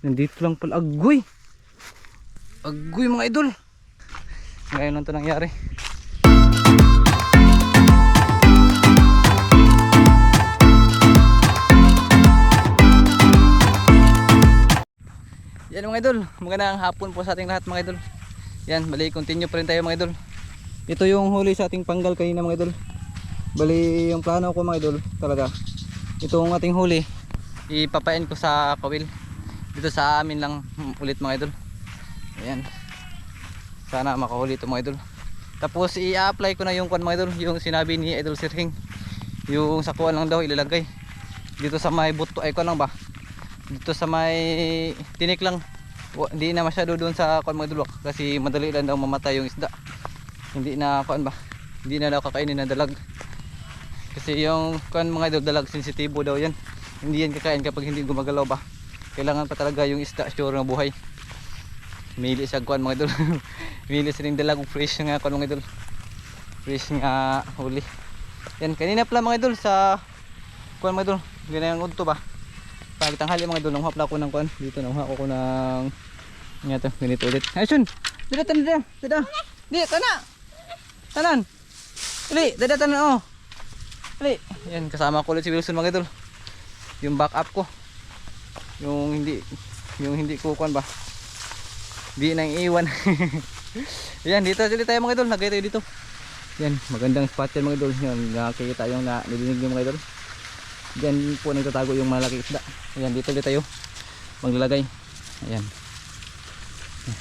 Nandito lang pala. Agoy! Agoy mga idol! Ngayon lang ito nangyari. Yan mga idol, magandang hapon po sa ating lahat mga idol. Yan, bali continue pa rin tayo mga idol. Ito yung huli sa ating panggal kanina mga idol. Bali yung plano ko mga idol talaga. Itong ating huli, ipapain ko sa kawil. Dito sa amin lang mm, ulit mga idol. Ayan. Sana makahuli ito mga idol. Tapos i-apply ko na yung kwan mga idol, yung sinabi ni Idol Sirhing. Yung sakuan lang daw ilalagay. Dito sa may buto ay ko lang ba? dito sa may tinik lang hindi na masyado doon sa kuan mga dulwak kasi madali lang daw mamatay yung isda hindi na kuan ba hindi na daw kakainin ng dalag kasi yung kuan mga idol dalag sensitibo daw yan hindi yan kakain kapag hindi gumagalaw ba kailangan pa talaga yung isda sure na buhay. Mili siya kuan mga idol. Mili siya ng dalag fresh nga kuan mga idol. Fresh nga huli. Yan kanina pala mga idol sa kuan mga idol. Ganyan udto ba? Pag tanghali mga idol nanghap ako ng kuan dito nanghap ako ng nga to ganito ulit. Ayun dito tanan dito dito di tana! Tanan! Dili dada tanan oh. Dili yan kasama ko ulit si Wilson mga idol. Yung backup ko yung hindi yung hindi ko kuan ba di nang iwan yan dito dito tayo mga idol nagay tayo dito yan magandang spot yan mga idol yan nakikita yung na nilinig yung mga idol Diyan po nagtatago yung malaki isda. Ayan, dito ulit tayo. Maglalagay. Ayan.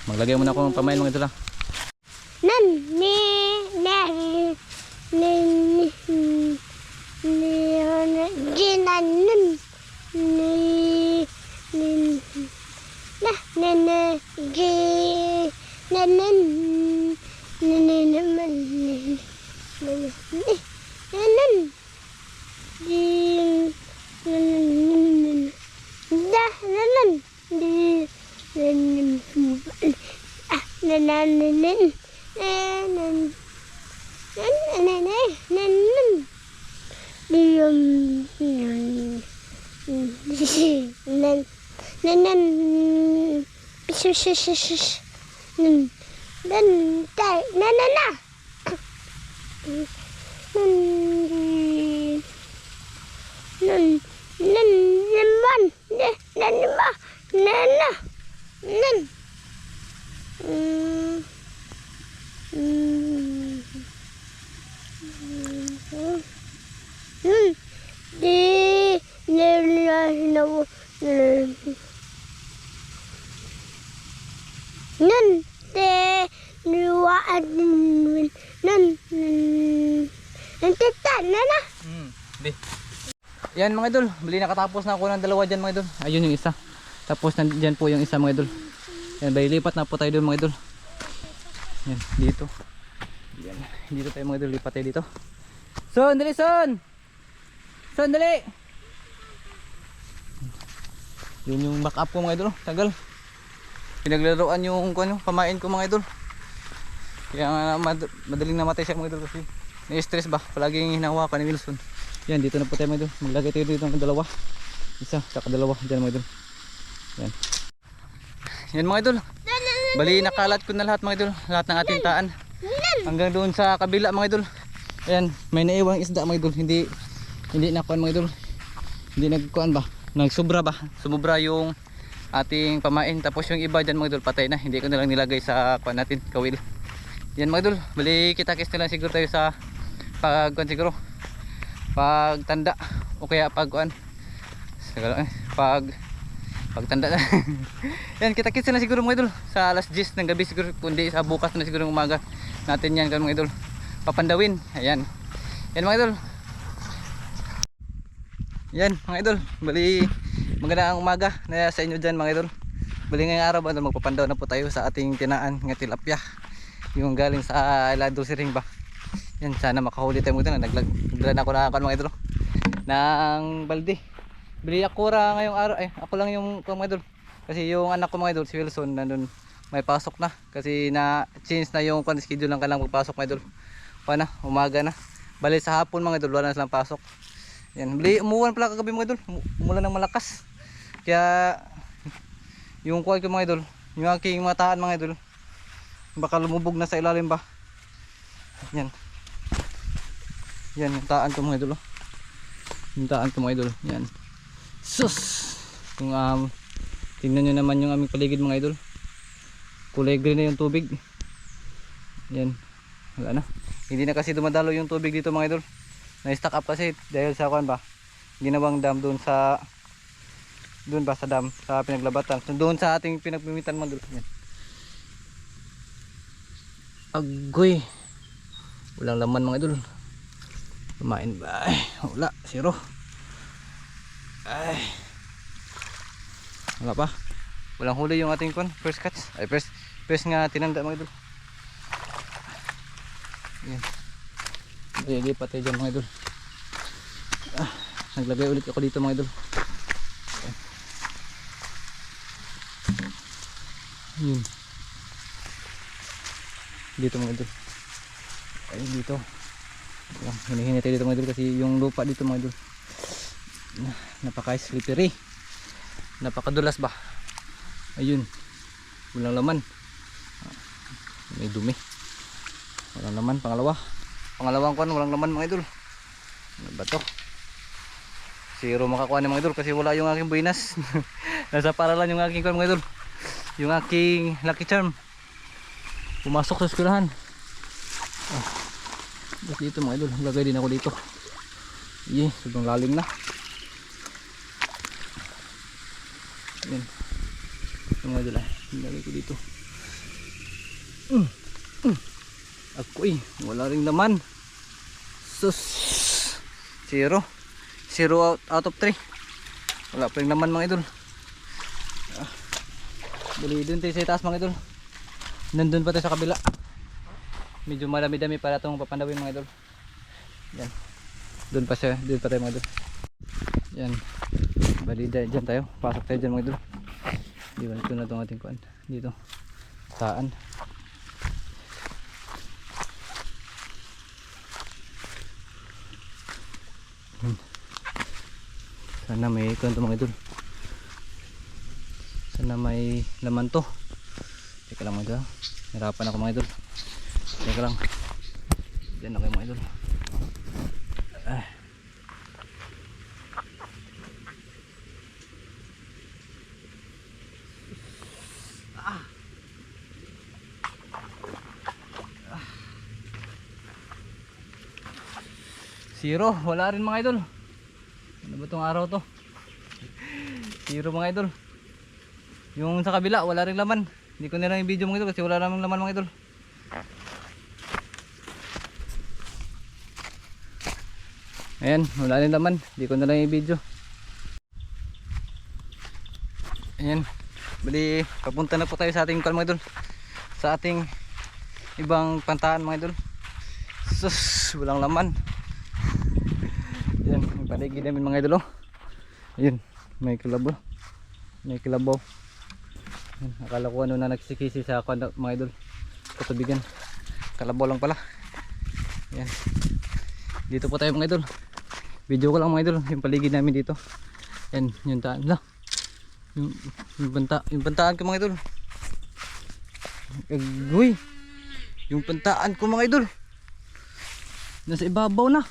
Maglagay muna ako ng pamain mga ito lang. Nan ni na ni ni ni nun ni ni na na na gi na na na na na na na na na di na na ah na na na na na na na na na na na di nên nên sư sư sư sư nên nên đây nên nên à nên nên nên nên nên nên nên nên nên nên nên đi lên lên lên Di nila na Nun nun nun tita na na Mm, di. Yan mga idol, bali nakatapos na ako ng dalawa dyan mga idol. Ayun yung isa. Tapos nandyan po yung isa mga idol. Yan, bali lipat na po tayo doon mga idol. Yan, dito. Yan, dito tayo mga idol, lipat tayo dito. Son, dali son! Son, dali! Yun yung backup ko mga idol, tagal. Pinaglaruan yung ano, pamain ko mga idol. Kaya nga mad madaling namatay siya mga idol kasi na-stress ba? Palaging hinahawakan ni Wilson. Yan, dito na po tayo mga idol. Maglagay tayo dito ng dalawa. Isa, saka dalawa. Diyan mga idol. Yan. Yan mga idol. Bali, nakalat ko na lahat mga idol. Lahat ng ating taan. Hanggang doon sa kabila mga idol. Ayan, may naiwang isda mga idol. Hindi, hindi nakuan mga idol. Hindi nagkuan ba? Nagsubra ba? Sumubra yung ating pamain. Tapos yung iba dyan mga idol, patay na. Hindi ko na lang nilagay sa kuan natin, kawil. Yan mga idol, bali kita-kits na lang siguro tayo sa pag kuan siguro. Pag tanda o kaya pag. Siguro, eh, pag pagtanda na. yan, kita-kits na lang siguro mga idol sa alas 10 ng gabi siguro kundi sa bukas na siguro umaga natin yan mga idol. Papandawin. Ayan. Yan mga idol. Yan mga idol. Bali magandang umaga na sa inyo dyan mga idol. Bali ngayong araw ba magpapandaw na po tayo sa ating tinaan nga tilapia. Yung galing sa Ilado Siring ba. Yan sana makahuli tayo idol. Naglag na ako na ako mga idol. Ng balde. Bili ako ra ngayong araw. Ay ako lang yung mga idol. Kasi yung anak ko mga idol si Wilson nandun may pasok na kasi na change na yung schedule lang kailangan magpasok mga idol. Pa na, umaga na. Bali sa hapon mga idol wala na silang pasok. Yan, bali umuwan pala kagabi mga idol. Umu- Umulan ng malakas. Kaya yung kuhay ko mga idol yung aking mataan mga idol baka lumubog na sa ilalim ba? Yan. Yan yung taan ko mga idol oh. yung taan ko mga idol yan. Sus! Yung um, tingnan nyo naman yung aming paligid mga idol. Kulay green na yung tubig. Yan. Wala na. Hindi na kasi dumadalo yung tubig dito mga idol. Na stack up kasi dahil sa kuan ba ginawang dam doon sa doon ba sa dam sa pinaglabatan. So, doon sa ating pinagpimitan mga idol yan. agoy. Walang laman mga idol. Kumain ba? Ay wala. Zero. Ay. Wala pa. Walang huli yung ating kon first catch ay first first nga tinanda mga idol. Yan. Lagi patay dyan mga idol. Ah, naglagay ulit ako dito mga idol yun. Dito mga idol. Ay dito. Ayan, hinihingi tayo dito mga idol kasi yung lupa dito mga idol na, napaka slippery napakadulas ba? Ayun. Walang laman. Ah, may dumi. Walang laman pangalawa. Pangalawang kwan walang laman mga idol. Ano ba to? Zero makakuha ng mga idol kasi wala yung aking buinas. Nasa paralan yung aking kwan mga idol yung aking lucky charm. Pumasok sa eskwelahan. Ah. Dito mga idol lagay din ako dito. Iya, sobrang lalim na. Yan yung mga idol ah. Lagay ko dito. Mm. Mm. ako eh wala ring laman. Sus. Zero. Zero out, out of 3 wala pa rin laman mga idol. Bali dun tayo sa itaas mga idol. Nandun pa tayo sa kabila. Medyo marami-dami para itong papandawin mga idol. Yan. Doon pa siya doon pa tayo mga idol. Yan. Bali dyan tayo. Pasok tayo dyan mga idol. Di ba ito na itong ating kuan dito. Yan. sana may kuan to mga idol sana may laman to teka lang mga idol hirapan ako mga idol teka lang dyan na kayo mga idol ah. Zero, wala rin mga idol. Ano ba tong araw to? Zero mga idol. Yung sa kabila, wala rin laman. Hindi ko na lang yung video mga idol kasi wala namang laman mga idol. Ayan, wala rin laman. Hindi ko na lang yung video. Ayan. Bali, papunta na po tayo sa ating kal mga idol. Sa ating ibang pantaan mga idol. Sus, walang laman. Yan, yung paligid namin mga idol oh. Ayun, may kalabaw. May kalabaw. Akala ko ano na nagsikisi sa ako mga idol. Katubigan. Kalabaw lang pala. Yan. Dito po tayo mga idol. Video ko lang mga idol, yung paligid namin dito. Yan, yung taan lang. Yung, yung banta, yung bantaan ko mga idol. Agoy. Yung pantaan ko mga idol. Nasa ibabaw na.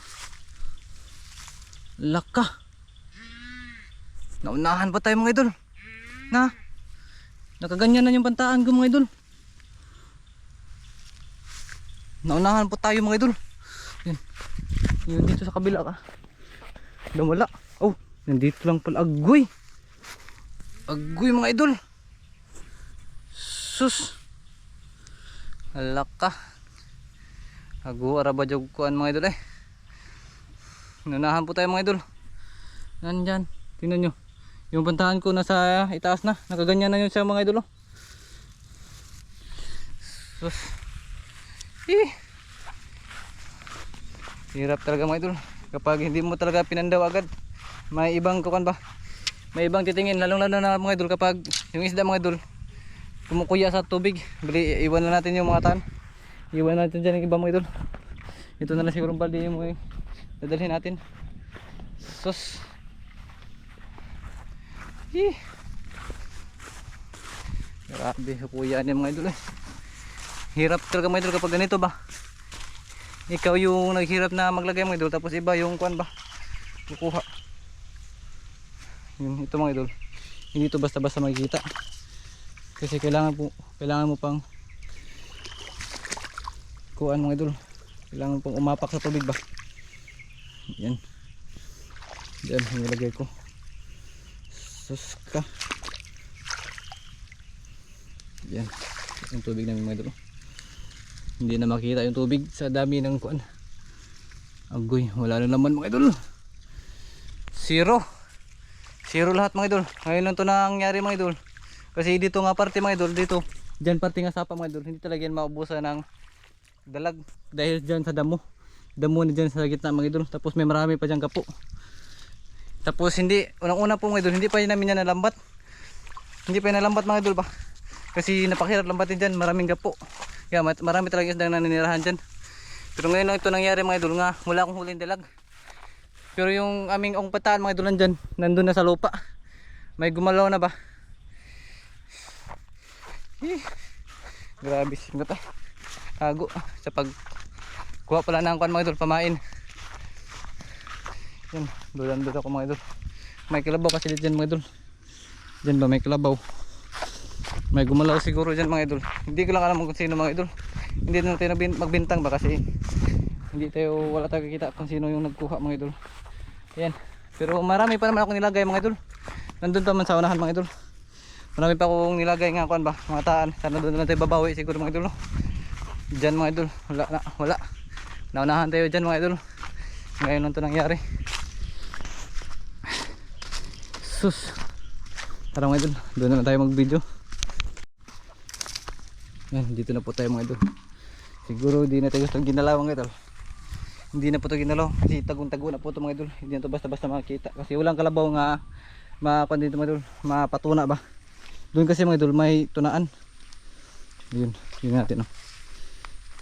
Laka. Naunahan pa tayo mga idol. Na. Nakaganyan na yung pantaan ko mga idol. Naunahan pa tayo mga idol. Yan. Yun dito sa kabila ka. Lumala. Oh, nandito lang pala. Agoy. Agoy mga idol. Sus. Laka. Ago araba jog kuan mga idol eh. Nanahan po tayo mga idol. Nandyan. Tingnan nyo. Yung pantahan ko nasa itaas na. Nakaganyan na yun siya mga idol. oh. Sus. Eh. Hirap talaga mga idol. Kapag hindi mo talaga pinandaw agad. May ibang kukan ba? May ibang titingin. Lalong lalo na mga idol kapag yung isda mga idol. Kumukuya sa tubig. Bali iwan na natin yung mga tan. Iwan natin dyan yung ibang mga idol. Ito na lang siguro balde yung mga dadalhin natin. Sus. Eh. Grabe, kuya niya mga idol eh. Hirap talaga mga idol kapag ganito ba. Ikaw yung naghirap na maglagay mga idol tapos iba yung kuan ba. Kukuha. Yun, ito mga idol. Hindi ito basta-basta makikita. Kasi kailangan po, kailangan mo pang kuan mga idol. Kailangan pong umapak sa tubig ba. Yan. Yan, nilagay ko. Sus ka. Yan. Yung tubig namin mga idol. Hindi na makita yung tubig sa dami ng kuan. Agoy, wala na naman mga idol. Zero. Zero lahat mga idol. Ngayon lang to nangyari mga idol. Kasi dito nga parte mga idol, dito. Diyan parte nga sapa mga idol. Hindi talaga yan maubusan ng dalag dahil diyan sa damo. Damo na diyan sa gitna mga idol. Tapos may marami pa diyan kapo. Tapos hindi, unang-una po mga idol, hindi pa namin yan nalambat. Hindi pa yun nalambat mga idol ba? Kasi napakahirap lambatin dyan, maraming gapo. Mat- marami talaga isdang naninirahan dyan. Pero ngayon ito nangyari mga idol nga, wala akong huling dalag. Pero yung aming ong pataan mga idol nandyan, nandun na sa lupa. May gumalaw na ba? Grabe singot ah. Tago sa pag kuha pala ng kuan mga idol, pamain. Yan, dulan dito ako mga idol. May kalabaw kasi dyan mga idol. Dyan ba may kalabaw? May gumalaw siguro dyan mga idol. Hindi ko lang alam kung sino mga idol. Hindi na magbintang ba kasi hindi tayo wala tayo kikita kung sino yung nagkuha mga idol. Ayan. Pero marami pa naman ako nilagay mga idol. Nandun pa man sa unahan mga idol. Marami pa akong nilagay nga kuan ba, mga taan. Sana doon naman tayo babawi siguro mga idol. No? Diyan mga idol, wala na, wala. Naunahan tayo dyan mga idol. Ngayon lang to nangyari. Sus. Tara mga idol, doon na lang tayo mag video. Yan, dito na po tayo mga idol. Siguro di na tayo gusto ginalaw mga idol. Hindi na po ito ginalaw kasi tagong-tago na po ito mga idol. Hindi na ito basta-basta makikita kasi walang kalabaw nga makuan dito mga idol, mapatuna ba. Doon kasi mga idol may tunaan. Yun, yun natin no.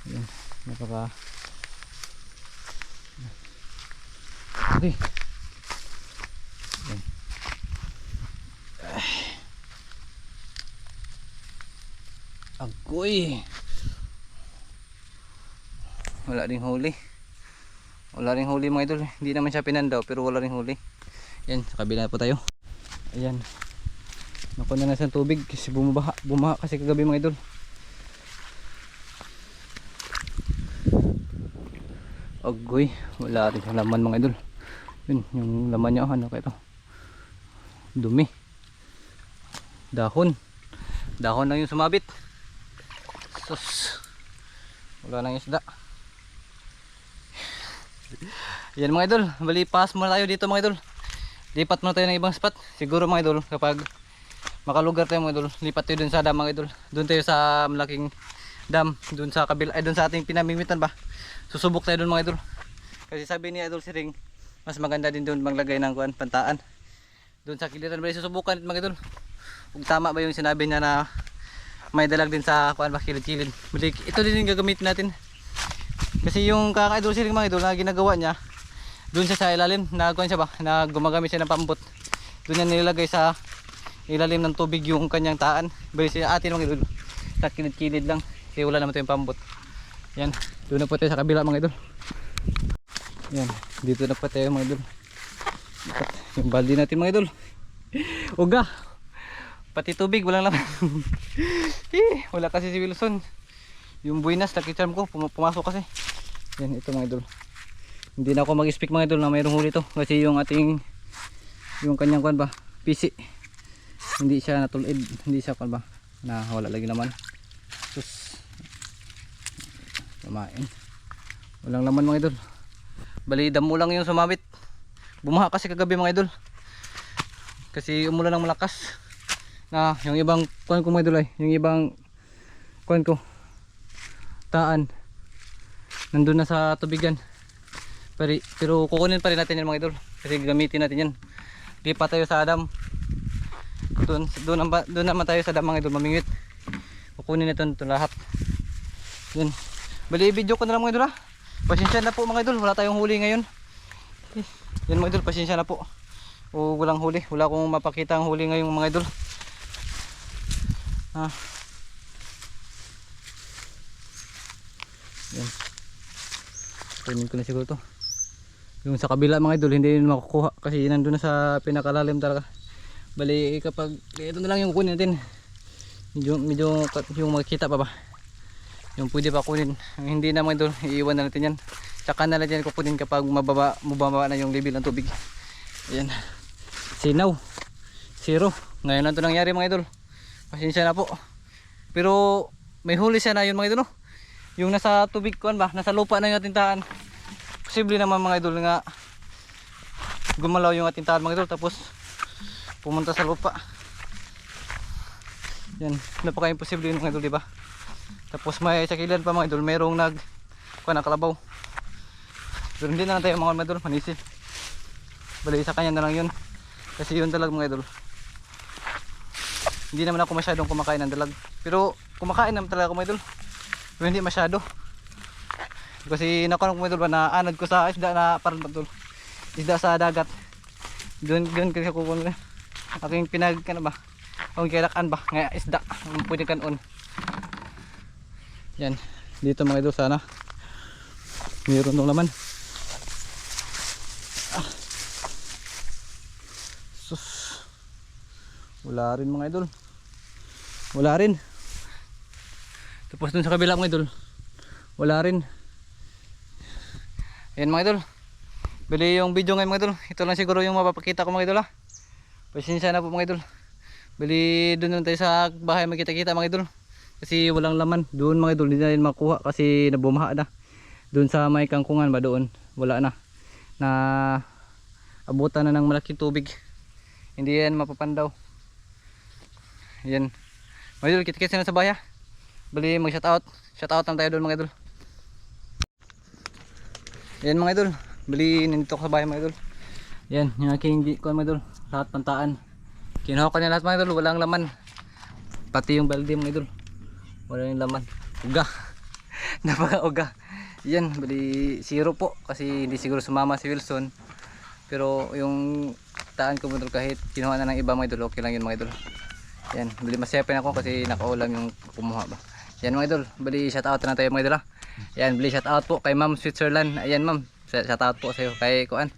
Yun, napaka Okay. Yan. Agoy. Wala ring huli. Wala ring huli mga idol. Hindi naman siya pinandaw pero wala ring huli. Yan, sa kabila po tayo. Ayan. Nakuha na sa tubig kasi bumabaha. Bumaha kasi kagabi mga idol. Agoy. Wala rin laman mga idol. Yun, yung laman niya. Ano ka ito? Dumi. Dahon. Dahon lang yung sumabit. Sus. Wala nang isda. Yan mga idol, bali muna tayo dito mga idol. Lipat muna tayo ng ibang spot. Siguro mga idol kapag makalugar tayo mga idol, lipat tayo dun sa dam mga idol. Doon tayo sa malaking dam, doon sa kabila, ay doon sa ating pinamimitan ba. Susubok tayo doon mga idol. Kasi sabi ni Idol Siring, mas maganda din doon maglagay ng kuan pantaan. Doon sa kiliran bali susubukan mga idol. Kung tama ba yung sinabi niya na may dalag din sa kuan ba kilid-kilid. Bali, ito din yung gagamitin natin. Kasi yung kaka-idol siling mga idol na ginagawa niya, doon siya sa ilalim, na kuan siya ba, na gumagamit siya ng pambot. Doon niya nilagay sa ilalim ng tubig yung kanyang taan. Bali siya atin mga idol. Sa kilid-kilid lang. Kasi wala naman tayong pambot. Yan, doon na po tayo sa kabila mga idol. Yan, dito na po tayo mga idol. Yung baldi natin mga idol. Uga. Pati tubig, walang laman. eh, wala kasi si Wilson. Yung buinas, nakicharm ko, pum- pumasok kasi. Yan, ito mga idol. Hindi na ako mag-speak mga idol na mayroong huli to. Kasi yung ating, yung kanyang kwan ba, PC. Hindi siya natulid, hindi siya kwan ba, na wala lagi naman. Sus. Kumain. Walang laman mga idol. Bali, damo lang yung sumabit. Bumaha kasi kagabi mga idol. Kasi umulan ng malakas. Na yung ibang kuan ko mga idol ay, yung ibang kuan ko taan nandun na sa tubigan pero, pero kukunin pa rin natin yan mga idol. Kasi gamitin natin yan. Lipat tayo sa dam. Doon, doon, doon naman tayo sa dam mga idol mamingwit. Kukunin natin ito lahat. Yun. Bali video ko na lang mga idol ha. Pasensya na po mga idol. Wala tayong huli ngayon. Yan mga idol pasensya na po. O walang huli. Wala akong mapakita ang huli ngayong mga idol Ha? Yan. Kunin ko na siguro to. Yung sa kabila mga idol, hindi yun makukuha kasi nandun na sa pinakalalim talaga. Bali kapag ito na lang yung kunin natin. Medyo, medyo yung makikita pa ba. Yung pwede pa kunin. Yung hindi na mga idol, iiwan na natin yan. Tsaka na natin kukunin kapag mababa, mababa na yung level ng tubig. Ayan. Sinaw. Zero. Ngayon lang ito nangyari mga idol. Pasensya na po. Pero may huli siya na yun mga idol. No? Yung nasa tubig kuan ba, nasa lupa na yung atintahan. Posible naman mga idol nga gumalaw yung atintahan mga idol tapos pumunta sa lupa. Yan, napaka-imposible yun mga idol, di ba? Tapos may sakilan pa mga idol, merong nag kuan kalabaw. Pero hindi na lang tayo mga idol, manisil. Bali sa kanya na lang yun. Kasi yun talaga mga idol. Hindi naman ako masyadong kumakain ng dalag. Pero kumakain naman talaga ako mga idol. Pero hindi masyado. Kasi nakuha ko mga idol ba na anad ko sa isda na parang idol. Isda sa dagat. Doon doon kasi ako na. Aking pinag ano ba? Ang kailakan ba? Nga isda. Ang pwede kanon. Yan. Dito mga idol sana. Mayroon ng laman. Wala rin mga idol. Wala rin. Tapos dun sa kabila mga idol. Wala rin. Ayan mga idol. Bili yung video ngayon mga idol. Ito lang siguro yung mapapakita ko mga idol ha. Pasensya na po mga idol. Bili dun lang tayo sa bahay magkita-kita mga idol. Kasi walang laman. Doon mga idol hindi na rin makuha kasi nabumaha na. Doon sa may kangkungan ba doon. Wala na. Na abutan na ng malaking tubig. Hindi yan mapapandaw. Yan. Mga idol, kita-kita na sa bahay ha. Bali mag shout out. Shout out lang tayo doon mga idol. Yan mga idol. Bali nandito ako sa bahay mga idol. Yan, yung aking ko mga idol. Lahat pantaan. Kinuha ko niya lahat mga idol. Walang laman. Pati yung balde mga idol. Wala yung laman. Uga. Napaka uga. Yan, bali zero po. Kasi hindi siguro sumama si Wilson. Pero yung taan ko mga idol kahit kinuha na ng iba mga idol. Okay lang yun mga idol. Yan, bali masyapan ako kasi nakaulam yung kumuha ba. Yan mga idol, bali shout out na tayo mga idol ha. Yan, bali shout out po kay Ma'am Switzerland. Ayan ma'am, shout out po sa iyo kay Kuan.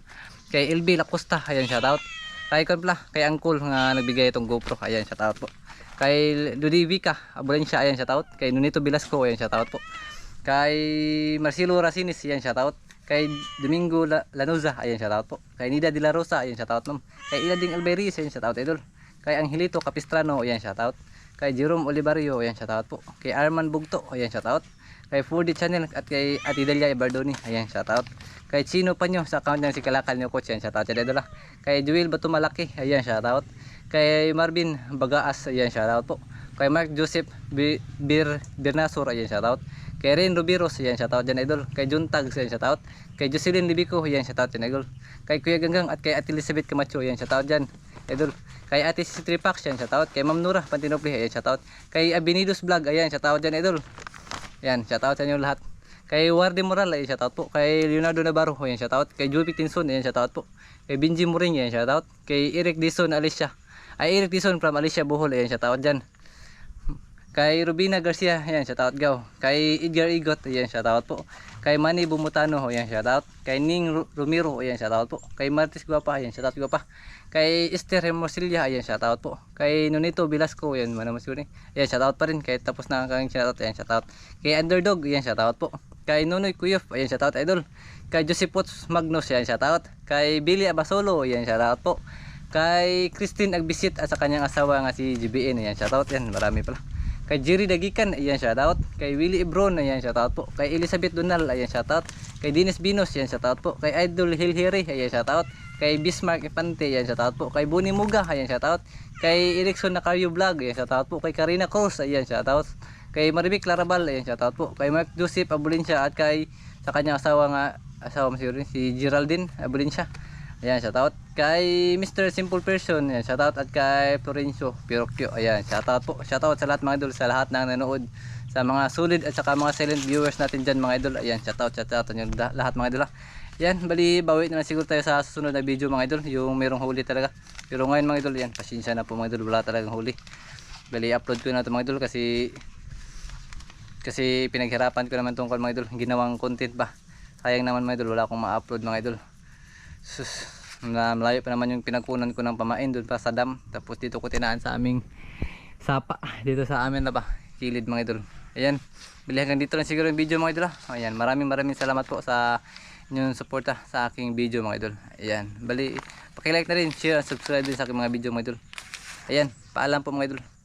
Kay LB Lacosta, ayan shout out. Kay Kuan pala, kay Uncle nga nagbigay itong GoPro. Ayan shout out po. Kay Ludivica Abulensya, ayan shout out. Kay Nunito Velasco, ayan shout out po. Kay Marcelo Racinis, ayan shout out. Kay Domingo La Lanuza, ayan shout out po. Kay Nida De La Rosa, ayan shout out ma'am. Kay Ilading Alberis, ayan shout out idol. Kay Angelito Capistrano, ayan shout out. Kay Jerome Olivario, ayan shout out po. Kay Arman Bugto, ayan shout out. Kay 4D Channel at kay Ate Delia Ibardoni, ayan shout out. Kay Chino Panyo sa account niya si Kalakal niyo coach, ayan shout out siya idol ah. Kay Joel Batumalaki, ayan shout out. Kay Marvin Bagaas, ayan shout out po. Kay Mark Joseph Bi- Bir Birnasur, ayan shout out. Kay Ren Rubiros, ayan shout out dyan idol. Kay Jun Tags, ayan shout out. Kay Jocelyn Libico, ayan shout out dyan idol. Kay Kuya Ganggang at kay Ate Elizabeth Camacho, ayan shout out dyan. Idol. Kay Ate si Tripax, ayan shout out. Kay Ma'am Nura Pantinopli, ayan shout out. Kay Abinidos Vlog, ayan shout out dyan idol. Ayan, shout out sa inyo lahat. Kay Wardy Moral, ayan shout out po. Kay Leonardo Navarro, ayan shout out. Kay Julie Tinson, ayan shout out po. Kay Benji Muring, ayan shout out. Kay Eric Dison Alicia. Ay Eric Dison from Alicia Bohol, ayan shout out dyan. Kay Rubina Garcia, ayan, shoutout gaw. Kay Edgar Igot, ayan, shoutout po. Kay Manny Bumutano, ayan, shoutout. Kay Ning Rumiro, ayan, shoutout po. Kay Martis Guapa, ayan, shoutout Guapa. Kay Esther Hermosilya, ayan, shoutout po. Kay Nonito Velasco, ayan, manamas yun eh. Ayan, shoutout pa rin. Kahit tapos na ang kanyang shoutout, ayan, shoutout. Kay Underdog, ayan, shoutout po. Kay Nunoy Kuyof, ayan, shoutout idol. Kay Joseph Magnus, ayan, shoutout. Kay Billy Abasolo, ayan, shoutout po. Kay Christine Agbisit at sa kanyang asawa nga si GBN, ayan, shoutout yan, marami pala. Kay Jerry Dagikan, ayan shoutout. Kay Willie Ebron, ayan shoutout po. Kay Elizabeth Donal, ayan shoutout. Kay Dennis Binos, ayan shoutout po. Kay Idol Hilhiri, ayan shoutout. Kay Bismarck Infante, ayan shoutout po. Kay Buni Muga, ayan shoutout. Kay Erickson Nacario Vlog, ayan shoutout po. Kay Karina Cruz, ayan shoutout. Kay Maribik Clarabal, ayan shoutout po. Kay Mark Joseph Abulinsya at kay sa kanyang asawa nga asawa mo si Geraldine Abulinsya. Ayan, shoutout kay Mr. Simple Person. Ayan, shoutout at kay Florencio Pirocchio. Ayan, shoutout po. Shoutout sa lahat mga idol, sa lahat ng nanood. Sa mga solid at saka mga silent viewers natin dyan mga idol. Ayan, shoutout, shoutout da- lahat mga idol. ah. Ayan, bali bawi na siguro tayo sa susunod na video mga idol. Yung merong huli talaga. Pero ngayon mga idol, yan, pasensya na po mga idol. Wala talagang huli. bali upload ko na ito mga idol kasi kasi pinaghirapan ko naman tungkol mga idol ginawang content ba sayang naman mga idol wala akong ma-upload mga idol sus malayo pa naman yung pinagkunan ko ng pamain doon pa sa dam. Tapos dito ko tinaan sa aming sapa. Dito sa amin na ba? Kilid mga idol. Ayan. Bili hanggang dito lang siguro yung video mga idol ah. ayan. Maraming maraming salamat po sa inyong suporta sa aking video mga idol. Ayan. Bali pakilike na rin share subscribe din sa aking mga video mga idol. Ayan. Paalam po mga idol